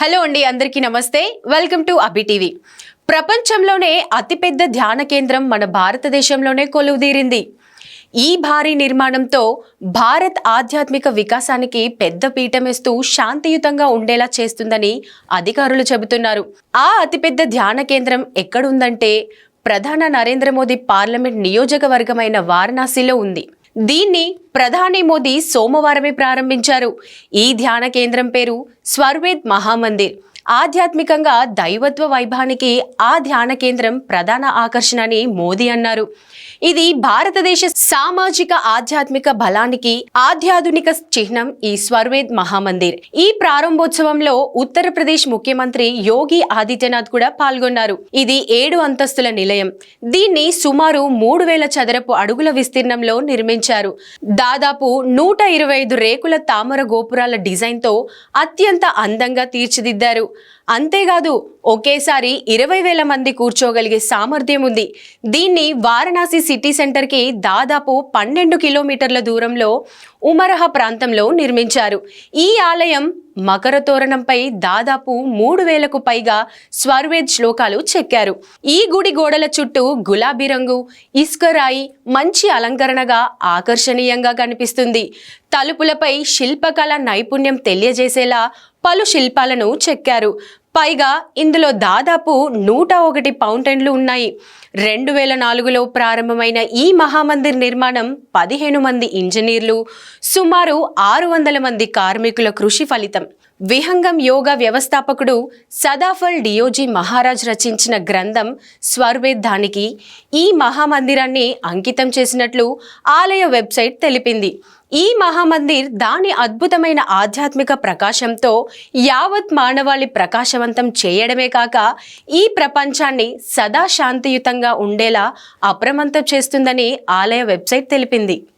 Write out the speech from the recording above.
Hello అండి అందరికీ నమస్తే. Welcome to Abhi TV. ప్రపంచంలోనే అతిపెద్ద ధ్యాన కేంద్రం మన భారతదేశంలోనే కొలువుదీరింది. ఈ భారీ నిర్మాణంతో భారత్ ఆధ్యాత్మిక వికాసానికి పెద్ద పీఠమేస్తూ శాంతియుతంగా ఉండేలా చేస్తుందని అధికారులు చెబుతున్నారు. ఆ అతిపెద్ద ధ్యాన కేంద్రం ఎక్కడుందంటే ప్రధాన నరేంద్ర మోదీ పార్లమెంట్ నియోజకవర్గమైన వారణాసిలో ఉంది. దీన్ని ప్రధాని మోదీ సోమవారమే ప్రారంభించారు. ఈ ధ్యాన కేంద్రం పేరు స్వర్వేద్ మహామందిర్. ఆధ్యాత్మికంగా దైవత్వ వైభవానికి ఆ ధ్యాన కేంద్రం ప్రధాన ఆకర్షణ అని మోదీ అన్నారు. ఇది భారతదేశ సామాజిక ఆధ్యాత్మిక బలానికి ఆధ్యాధునిక చిహ్నం ఈ స్వర్వేద్ మహామందిర్. ఈ ప్రారంభోత్సవంలో ఉత్తరప్రదేశ్ ముఖ్యమంత్రి యోగి ఆదిత్యనాథ్ కూడా పాల్గొన్నారు. ఇది ఏడు అంతస్తుల నిలయం. దీన్ని సుమారు మూడు వేల చదరపు అడుగుల విస్తీర్ణంలో నిర్మించారు. దాదాపు నూట ఇరవై ఐదు రేకుల తామర గోపురాల డిజైన్తో అత్యంత అందంగా తీర్చిదిద్దారు. అంతేకాదు ఒకేసారి ఇరవై వేల మంది కూర్చోగలిగే సామర్థ్యం ఉంది. దీన్ని వారణాసి సిటీ సెంటర్కి దాదాపు పన్నెండు కిలోమీటర్ల దూరంలో ఉమరహ ప్రాంతంలో నిర్మించారు. ఈ ఆలయం మకర తోరణంపై దాదాపు మూడు వేలకు పైగా స్వర్వేద్ శ్లోకాలు చెక్కారు. ఈ గుడి గోడల చుట్టూ గులాబీ రంగు ఇసుకరాయి మంచి అలంకరణగా ఆకర్షణీయంగా కనిపిస్తుంది. తలుపులపై శిల్పకళ నైపుణ్యం తెలియజేసేలా పలు శిల్పాలను చెక్కారు. పైగా ఇందులో దాదాపు నూట ఒకటి ఫౌంటైన్లు ఉన్నాయి. రెండు వేల నాలుగులో ప్రారంభమైన ఈ మహామందిర్ నిర్మాణం పదిహేను మంది ఇంజనీర్లు సుమారు ఆరు వందల మంది కార్మికుల కృషి ఫలితం. విహంగం యోగా వ్యవస్థాపకుడు సదాఫల్ డియోజీ మహారాజ్ రచించిన గ్రంథం స్వర్వేద్ధానికి ఈ మహామందిరాన్ని అంకితం చేసినట్లు ఆలయ వెబ్సైట్ తెలిపింది. ఈ మహామందిర్ దాని అద్భుతమైన ఆధ్యాత్మిక ప్రకాశంతో యావత్ మానవాళి ప్రకాశవంతం చేయడమే కాక ఈ ప్రపంచాన్ని సదా శాంతియుతంగా ఉండేలా అప్రమంతం చేస్తుందని ఆలయ వెబ్సైట్ తెలిపింది.